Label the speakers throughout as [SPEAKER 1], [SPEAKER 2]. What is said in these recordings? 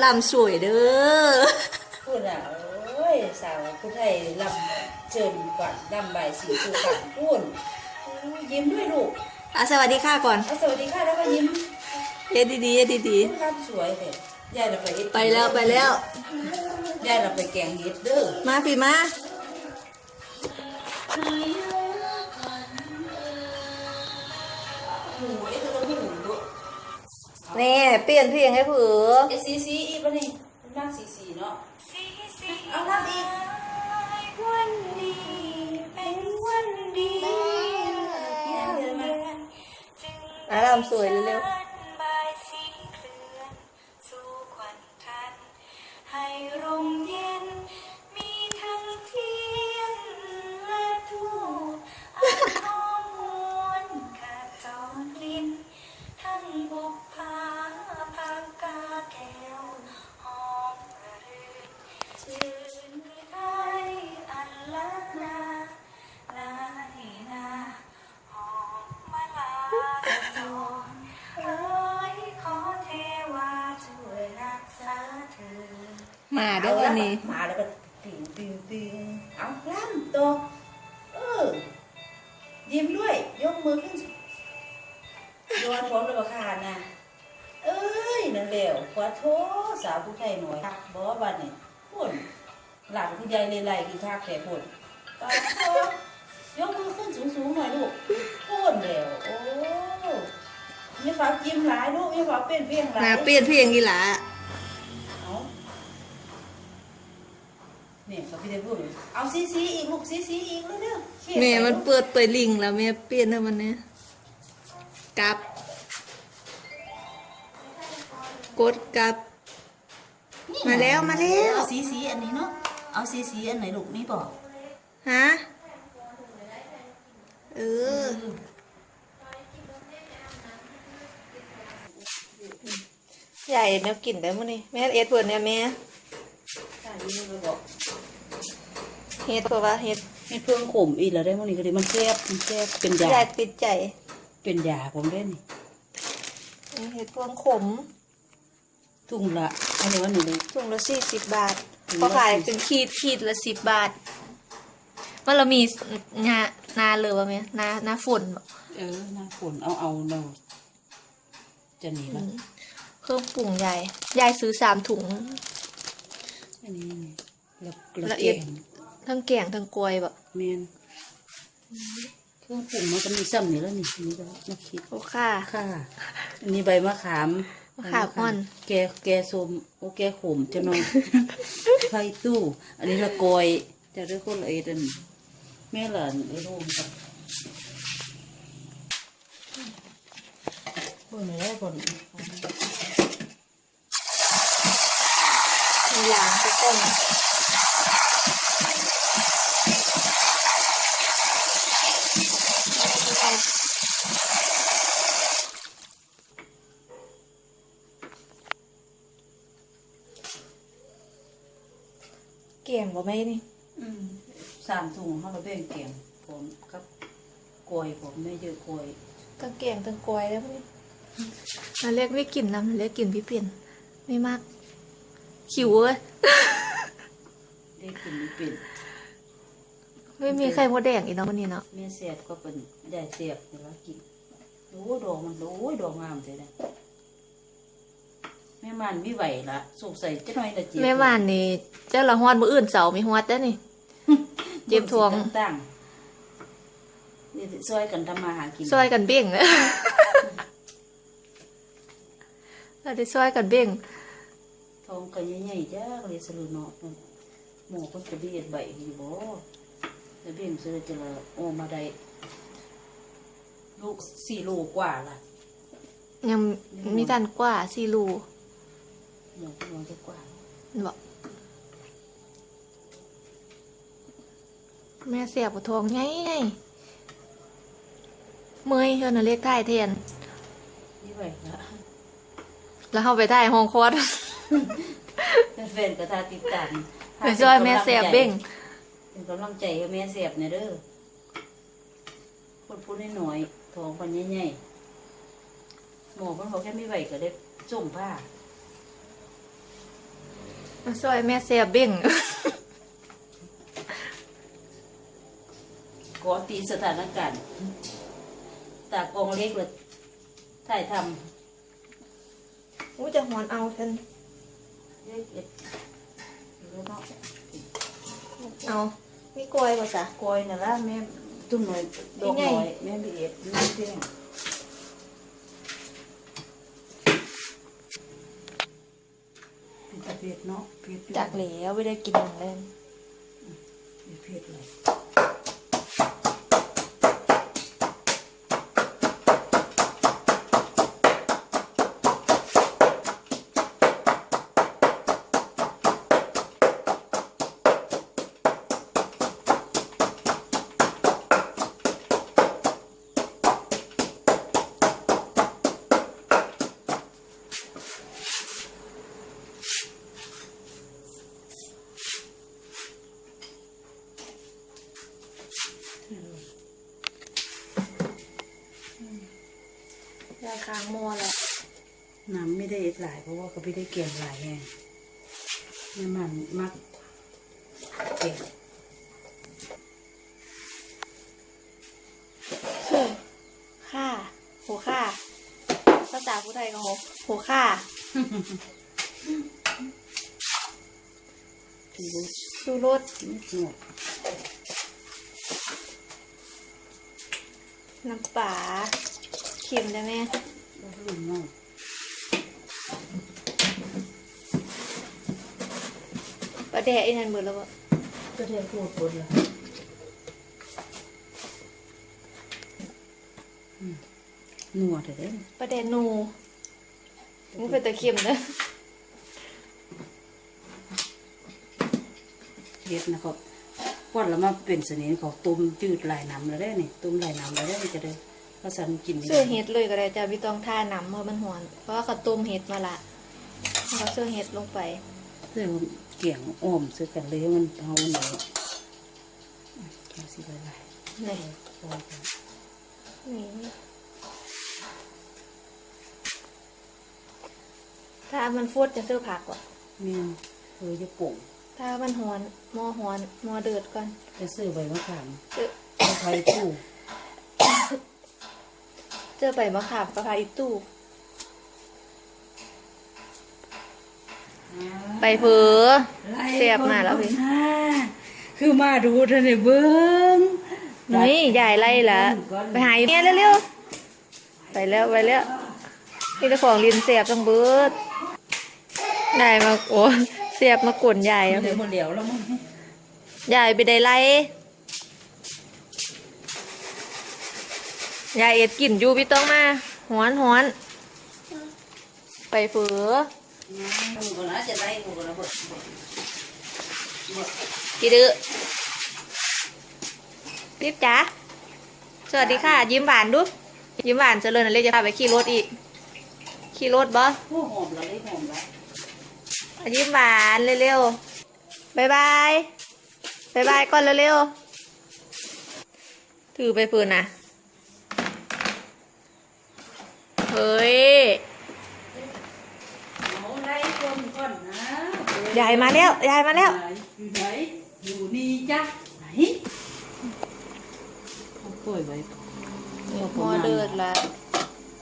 [SPEAKER 1] บลำสวยเด้อ
[SPEAKER 2] พูดอะโอ้ยสาวผู้ไทยลำเจิญก่อนลำใบายสีสู่กันพูดยิ้มด้วยลูก
[SPEAKER 1] อะสวัสดีค่ะก่อน
[SPEAKER 2] เอาสวัสดีค่ะแล้วก็ยิ้ม
[SPEAKER 1] เย็ดดีๆเย็ดดี
[SPEAKER 2] ลำสวยเลยยายเราไปเฮ็ด
[SPEAKER 1] ๆไปแล้วไปแล้ว
[SPEAKER 2] ยายเราไปแกงเฮ็ดเด้อ
[SPEAKER 1] มาพี่มา นี่เปลี่ยนเพลงให้เผือ
[SPEAKER 2] เอ็ดสีสีอีกปะนี่เป็นนั่งสีสีเนาะเอาลำอีก
[SPEAKER 3] วันดีเป็นวันดี
[SPEAKER 1] อะลำสวยเร็ว
[SPEAKER 3] บ มาเด้
[SPEAKER 1] อวันนี้
[SPEAKER 2] มาแล้วก็ติ่งติ่งติ่งเอาลำตัวเออยิ้มด้วย ยกมือขึ้นโยนพร้อมเลยบ่ขาดนะเอ้ยนั่นเร็วขอโทษสาวผู้ไทยหน่อยครับบอกว่าวันนี้พุ่นหลังคุณยายเลยไล่กินข้าวแก่พุ่นขอโทษยกมือขึ้นสูงๆหน่อยลูกพุ่นเร็วโอ้ยายฝากยิ้มหลายลูกยายฝากเป็นเพียงหลาย
[SPEAKER 1] มาเปลี่ยนเพลงอีหล่ะ
[SPEAKER 2] เเนี่ยเขาพี่ได้พูดเลยเอาซีซีอีกลูกซีซีอีกเลยเด้อเขีย
[SPEAKER 1] แม่
[SPEAKER 2] ไป
[SPEAKER 1] มัน
[SPEAKER 2] ลูก
[SPEAKER 1] เปิดเปิดลิงแล้วแม่เปลี่ยนให้มันเนี่ยกลับ กดกลับมาแล้วมาแล้ว
[SPEAKER 2] เอาซีซีอันนี้เนาะเอาซีซีอันไหนลูกนี่บอก
[SPEAKER 1] ฮะเออใหญ่แนวกลิ่นได้มั้งนี่แม่เอ็ดเปิดเนี่ยแม่
[SPEAKER 2] ใช่นี่มันบอก
[SPEAKER 1] เฮ็ดเพราะว่าเฮ็ด
[SPEAKER 2] ให้เพิ่งขมอีกแล้วได้มั้งนี่ก็ดีมันแซ่บมันแซ่บเป็นยา
[SPEAKER 1] ใหญ่ติดใจ
[SPEAKER 2] เป็นยาผมได้นี่
[SPEAKER 1] เฮ็ดพวงขม
[SPEAKER 2] ทุ่งละอะไรวะหนูเลย
[SPEAKER 1] ถุงละสี่สิบบาท
[SPEAKER 2] ถุงละ
[SPEAKER 1] พอขาย
[SPEAKER 2] 40
[SPEAKER 1] เป็นขีดขีดละสิบบาท ว่าเรามีนานาเลยว่าไหมนานาฝนบ่
[SPEAKER 2] เออหน้าฝนเอาเอาเราจะหนีละ
[SPEAKER 1] เครื่องปรุงใหญ่ยายซื้อสามถุง
[SPEAKER 2] อันนี้นี่แล้วแล้ว
[SPEAKER 1] ละเอียด
[SPEAKER 2] แกง
[SPEAKER 1] ทั้งแกงทั้งกล้วยแบบ
[SPEAKER 2] เมนเครื่องปรุงมันก็มีซ้ำนี่แล้วนี่นี่ก็มาคิด
[SPEAKER 1] โอ้ค่ะ
[SPEAKER 2] ค่ะอันนี้ใบมะขาม
[SPEAKER 1] มะขามอ่อน
[SPEAKER 2] แกแกส้มโอ้แกขมจะนอนไข่ตู้ อันนี้ละกอยจะได้คนละเอ็ดอันแม่หลานไอ้ลูกกับคนไหนคน
[SPEAKER 1] มีหลางทุกคน กี่ยงบ่แม่นี่
[SPEAKER 2] อืมสามถุงเขาเราแบ่งแกงผมกับกอยผมไม่เยอะกอย
[SPEAKER 1] ทั้งแกงทั้งกล้วยแล้วนี่นาเรียกไม่กินน้ำนาเรียกกินพี่เปลี่ยนไม่มากขิวเว้ย
[SPEAKER 2] ได้กินไม่เป็น
[SPEAKER 1] ไม่มีใครมดแดงอีกแล้ววันนี้เนาะ
[SPEAKER 2] แม่เสียบก็เป็นได้เสียบเดี๋ยวเรากินโอ้ดอกมันโอ้ยดอกงามเลยนะ แม่มันไม่ไหวละสงสัยจะหน่อยละเจ็บ
[SPEAKER 1] แม่บ้านนี่เจ้าละฮอดมืออื่นเสามีฮอดได้อนี่ เจ็บท้อง
[SPEAKER 2] ตั้งๆนี่ช่วยกันทำมาหากิน
[SPEAKER 1] ซอยกันเบ่งเราได้ซอยกันเบ่ง
[SPEAKER 2] ทองกันใหญ่ๆจ้าเลยสรุเนาะหมอคนกระเดียดใบอยู่บ่แล้วเบี่ยงเสือจะละโอมาได้ลูกสี่โลกว่าล่ะ
[SPEAKER 1] ยังมีทันกว่าสี่รู
[SPEAKER 2] หมอก็ลองจะกว่า
[SPEAKER 1] บอกแม่เสียบทองไงไงเมื่อยเธอน่ะเรียกท่ายแทน
[SPEAKER 2] นี่ไหวละ
[SPEAKER 1] แล้วเข้าไปท่ายห้องคอด
[SPEAKER 2] แฟนๆก็ทาติดตาม
[SPEAKER 1] ไปซอยแม่เสียบเบ่ง
[SPEAKER 2] เป็นกำลังใจให้แม่เสียบเนี่ยเด้อพูดพูดให้หน่อยๆทองคนใหญ่ๆหมอเพิ่นบอกแค่ไม่ไหวก็ได้ส่งผ้า
[SPEAKER 1] มา ซอยแม่เสียเบ่ง
[SPEAKER 2] กอตีสถานการณ์ตากองเล็กเลยถ่ายท
[SPEAKER 1] อู้จะหอนเอาท่านำ
[SPEAKER 2] เล็กเอ็ดรู้เนาะ
[SPEAKER 1] เอามีกล้วยป่ะจ๊ะ
[SPEAKER 2] กอยน่ะละแม่ตุ้มหน่อยดอกหน่อยแม่บีเอ็ดนี่เพียง เป็นตะเพียดเนาะเพียดอยู่
[SPEAKER 1] จากเหลวไม่ได้กินอย่างเล่น
[SPEAKER 2] เป็นเพียดเลย
[SPEAKER 1] ยาค้างหมอแหละ
[SPEAKER 2] น้ำไม่ได้เอ็ดหลายเพราะว่าเขาไม่ได้เกี่ยงหลายไงนี่มันมักเก่ง
[SPEAKER 1] ชื่อค่าหัวค่าภาษาผู้ไทยก็หัวหัวค่า
[SPEAKER 2] ที่รู้
[SPEAKER 1] ชูรส
[SPEAKER 2] ไม่หมด
[SPEAKER 1] น้ำปลาเค็มได้ไหม
[SPEAKER 2] แล้วรุ่นมาก
[SPEAKER 1] ปลา แดะไอ้นั่นเบิดแล้วบ่
[SPEAKER 2] ก็เทียบพูดบนละอืมนัวแต่เด้น
[SPEAKER 1] ปลาแดะนูมันเป็นตะเค็มนะ
[SPEAKER 2] เฮ็ดนะครับพอดแล้วมาเป็นสนิทเขาต้มจืดหลายน้ำแล้วได้นี่ต้มหลายน้ำแล้วได้นี่จะได้ก็สันกิน
[SPEAKER 1] เสื้อเห็ดเลยก็ได้จ้ะพี่ต้องท่าน้ำเพราะมันหอนเพราะว่าเขาต้มเห็ดมาละแล้วก็เสื้อเห็ดลงไป
[SPEAKER 2] เสื้อ เกี่ยงอ้อมซื้อกันเลยมันเฮาหน่อยแค่สิหลาย
[SPEAKER 1] นี่
[SPEAKER 2] นี่
[SPEAKER 1] ถ้ามันฟูดจะเสื้อผักว่ะ
[SPEAKER 2] แม่นเออจะโป่ง
[SPEAKER 1] ถ้ามันหอนมอหอนมอเดือดก่อน
[SPEAKER 2] จะซื้อใบมะขาม
[SPEAKER 1] เจอ
[SPEAKER 2] เอาไทยผู้
[SPEAKER 1] เจอใบมะขามกระเพราอีตู้ ไปเผลอเสียบมาแล้วพี่
[SPEAKER 2] คือมาดูเธอในเบิ้ง
[SPEAKER 1] นี่ยายไล่ละไปหาอีเมียเร็วๆไปแล้วไปแล้วนี่เจ้าของลินเสียบต้องเบิดได้มาโอ้เสียบมากวนยาย
[SPEAKER 2] เดี๋
[SPEAKER 1] เอา
[SPEAKER 2] ยวหมดเดี๋ยวแล้วมั้ง
[SPEAKER 1] ยายไปได้ไล่ยายเอ็ดกลิ่นอยู่พี่ต้องมาหอนหอนไปเผือ
[SPEAKER 2] หมู กี่ดื้
[SPEAKER 1] อรีบจ๋าสวัสดีค่ะ ยิ้มหวานดู ยิ้มหวานเจริญอะไรจะพาไปขี่รถอีก ขี่รถบอส
[SPEAKER 2] หอมละเลยหอมละ
[SPEAKER 1] ยิ้มหวานเร็วๆบายบายบายบายก่อนเร็วๆ ถือไปปืนนะ เฮ้ย
[SPEAKER 2] เอาไล่คนก่อนนะ
[SPEAKER 1] ยายมาแล้วยายมาแล้ว
[SPEAKER 2] อยู่ไหนอยู่นี่จ้ะไหนเขาปล่อยไว้
[SPEAKER 1] หมอเดือดละ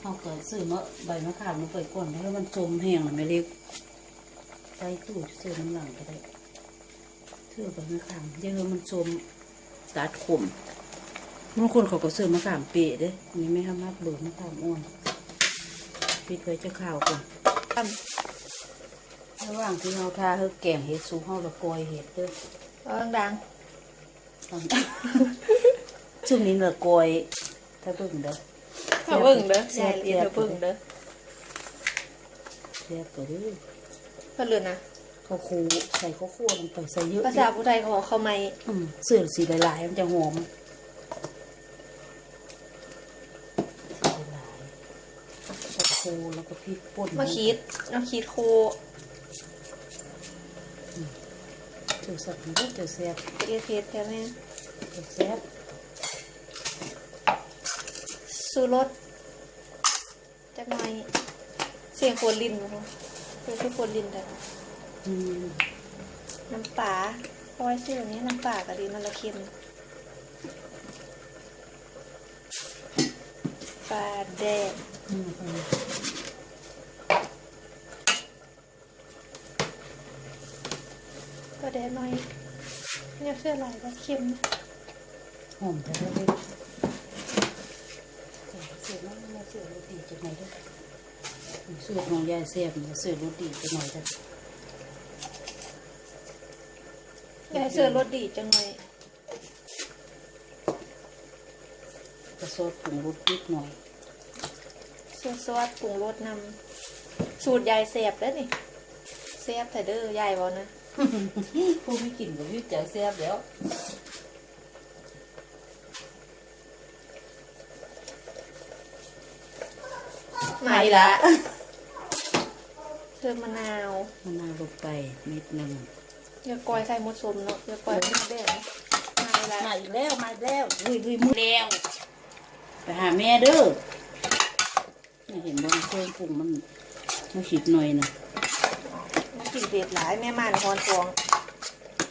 [SPEAKER 2] เขาเกิดซื้อมะใบมะขามมาเปิดก่อนให้มันจมแห้งมันไม่เรียกใส่ตู้ซื้อน้ำหลังก็ได้เชื่อใบมะขามเยอะมันจมตัดขมบางคนเขาก็ซื้อมะขามเปียเด้อันนี้ไม่ทำมากเบิดมะขามอ่อนปิดไว้จะข้าวก่อน ระหว่างที่เราทาเฮอแกงเห็ดสูงเฮาละกอยเห็ดเด้อ
[SPEAKER 1] เอาดัง
[SPEAKER 2] ช่วงนี้ละกอยถ้าเบิ่งเด้อ
[SPEAKER 1] ๆเอาเบิ่งเด้อยายเรียนเอาเบิ่งเด้อ
[SPEAKER 2] แซ่บตัวเด้อ
[SPEAKER 1] เพื่อนเลือนนะ
[SPEAKER 2] ข้าวคูใส่ข้าวคั่วลงไปใส่เยอะ
[SPEAKER 1] ภาษาผู้ไทยเขาบอกเขาไม่
[SPEAKER 2] อืมเสื้อสีหลายๆมันจะหอมสีหลายๆข้าวคูแล้วก็พริกป่น
[SPEAKER 1] มาคิดมาคิดโค
[SPEAKER 2] เจอสับมันก็เจอแซ่บ
[SPEAKER 1] เอเทสแค่แม่
[SPEAKER 2] เจอแซ่บ
[SPEAKER 1] สูรสจักหน่อยเสียงโคนลินบ่เสียงคือโคนลินแต่
[SPEAKER 2] นอืม
[SPEAKER 1] น้ำปลาเพราะว่าชื่ออันนี้น้ำปลากะดีมันละเค็มปลาแดด
[SPEAKER 2] อืมอืม
[SPEAKER 1] ปลาแดดหน่อยเนี่ยเสื้อลายก็เค็ม
[SPEAKER 2] หอมแต่ละเล็กเสือน้องมาเสือรสดีจังไหนด้วยสูตรของยายเสียบเนี่ยเสือรสดีจังหน่อยจ้ะ
[SPEAKER 1] ยายเสื้อรสดีจังเลย
[SPEAKER 2] กระโซดปรุงรสนิดหน่อย
[SPEAKER 1] เสื้อซอสปรุงรสนำสูตรยายเสียบแล้วนี่เสียบแต่เด้อยายบอกนะ
[SPEAKER 2] ผู้ไม่กินก็ยุ่จักเสียบแล้ว
[SPEAKER 1] ไม่ละเสื้อมะนาว
[SPEAKER 2] มะนาวลงไปนิดหนึ่ง
[SPEAKER 1] อย่ากอยใส่มดสมเนาะอย่ากอยไม่ได้ไม่ละ
[SPEAKER 2] มาอีกแล้วมาอีกแล้วลุยลุยมือแล้วไปหาแม่เด้อไม่เห็นบนเครื่องปรุงมันมันฉีดหน่อยนะ
[SPEAKER 1] มันกินเผ็ดหลายแม่ม่านครฟวง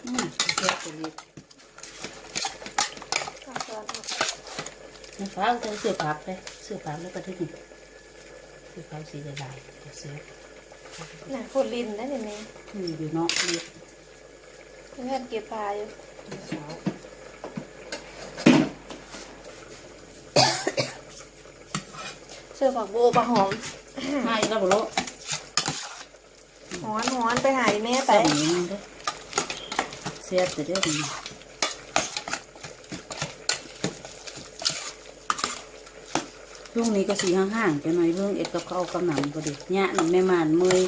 [SPEAKER 2] อืมแค่ตัวเล็ก
[SPEAKER 1] เอาช้อนเอา
[SPEAKER 2] น้ำฟ้าใส่เสือผักเลยเสือผักแล้วก็ทึกนี่เสือผักสีลายๆจะเสือ
[SPEAKER 1] หนังฝนลินนะเนี่ยแม่
[SPEAKER 2] อืมอยู่เนาะเล็ก
[SPEAKER 1] เพื่อนเก็บปลาอยู่
[SPEAKER 2] เช้า
[SPEAKER 1] เสื้อฝักโบปลาหอม
[SPEAKER 2] มาอีกแล้วบ
[SPEAKER 1] อนห อนไปหายแม่ไป
[SPEAKER 2] ใส่หมูเด้อเสียบแต่เด้อนี่ช่วงนี้ก็สีห่างๆจะหน่อยเรื่องเอ็ดกับเข้าวกำหนำก็ดีเนี่ยน้ำแม่มานเมย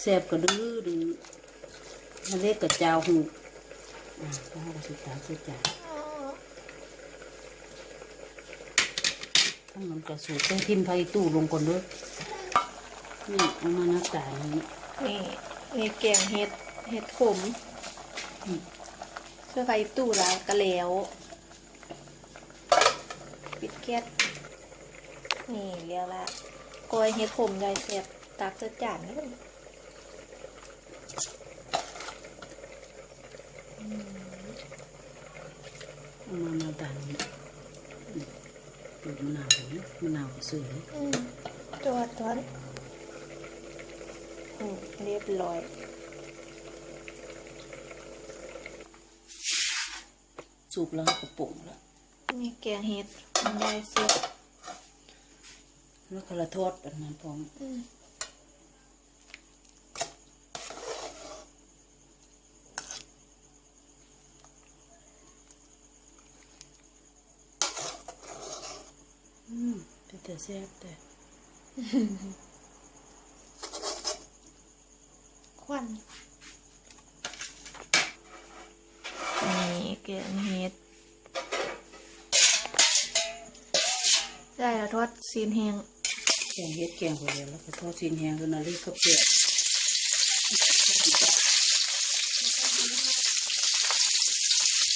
[SPEAKER 2] เสียบก็ดื้อดื้อมาเล็กกับเจ้าหูอ่าก็ให้เราสุดตาสุดใจทั้องมันกระสูดต้องทิมไฟตู้ลงก่อนเด้วยนี่เอามาหน้าตาอย่างนี้
[SPEAKER 1] นี่นี่แกงเห็ดเห็ดขมเสื้อไฟตู้แล้วก็แล้ว ปิดแก๊สนี่เรียวละกอยเห็ดขมยายเสียบตักเสื้อจานนี่กัน
[SPEAKER 2] เอามาหน้าตาอย่างนี้อืมเปิดมะนาวเห็นไหมมะนาวก็สวยเลย
[SPEAKER 1] อืมจอดจ อดอืมเรียบร้อย
[SPEAKER 2] สุกแล้วก็ปรุงแล้ว
[SPEAKER 1] นี่แกงเห็ดของยายเสียบ
[SPEAKER 2] แล้วก็ละทอดแบบนั้นพร้อม
[SPEAKER 1] อืม
[SPEAKER 2] อืมแต่แต่แซ่บแต่
[SPEAKER 1] ค วันนี่แกงเห็ดได้แล้วทอดซีนแห้ง
[SPEAKER 2] แกงเฮ็ดแกงไปแล้วแล้วก็ทอดชิ้นแห้งแล้วนาฬิกาเปียก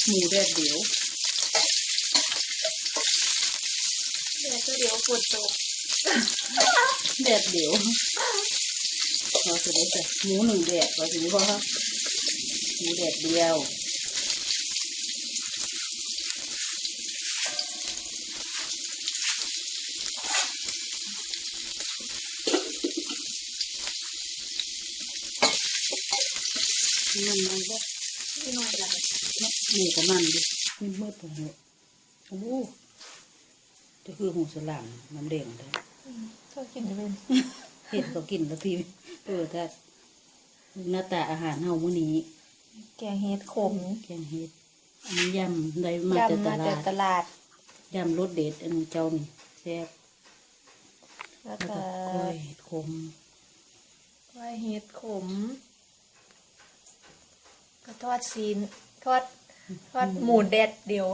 [SPEAKER 2] หมูแดดเดียว
[SPEAKER 1] เดี๋ยวเดี๋ยวฝนตก
[SPEAKER 2] แดดเดียว เราจะได้แต่หมูหนึ่งแดดเราจะรู้ว่าหมูแดดเดียวมันมันก็
[SPEAKER 1] นิดหน่อยละ
[SPEAKER 2] หมูกับมันดิมันมืดตรงนี้โอ้โหจะคือหูสลังน้ำเด้งเลย
[SPEAKER 1] อืมก็กินจะเป็น
[SPEAKER 2] เห็ดก็กินแล้วพี่เออถ้าหน้าตาอาหารเฮามื้อนี้
[SPEAKER 1] แกงเห็ดขม
[SPEAKER 2] แกงเห็ดอันนี้ยำได้มาจาก
[SPEAKER 1] ยำ
[SPEAKER 2] ต
[SPEAKER 1] มา
[SPEAKER 2] ลา
[SPEAKER 1] จาก
[SPEAKER 2] ด
[SPEAKER 1] ตลาด
[SPEAKER 2] ยำรสเด็ดอันนี้เจ้านี่แซ่บ
[SPEAKER 1] แล้ว
[SPEAKER 2] แล้ว
[SPEAKER 1] ก็
[SPEAKER 2] ก็กล้วยขม
[SPEAKER 1] กล้วยเห็ดขมก็ทอดซีนทอดทอดหมูแดดเดียว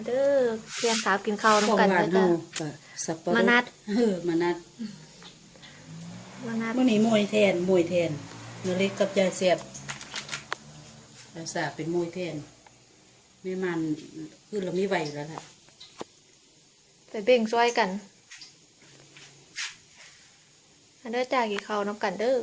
[SPEAKER 1] มาเด้อเพียงสาวกินข้าว
[SPEAKER 2] ของ
[SPEAKER 1] น้ำกัน
[SPEAKER 2] หวา
[SPEAKER 1] เด้
[SPEAKER 2] น
[SPEAKER 1] อ
[SPEAKER 2] เฮา
[SPEAKER 1] จ้ะ
[SPEAKER 2] ก็สับปะรด
[SPEAKER 1] มะนัด
[SPEAKER 2] เออมานัด
[SPEAKER 1] มานัด
[SPEAKER 2] มื้อนี้มวยแทนมวยแทนเนื้อเล็กกับยายแซ่บภาษาเป็นมวยแทนแม่มันคือเรามีไหวอยู่แล้วล่ะ
[SPEAKER 1] ไปเบ่งช่วยกันอันเด้อจากกี่เขาวน้ำกันเด้อ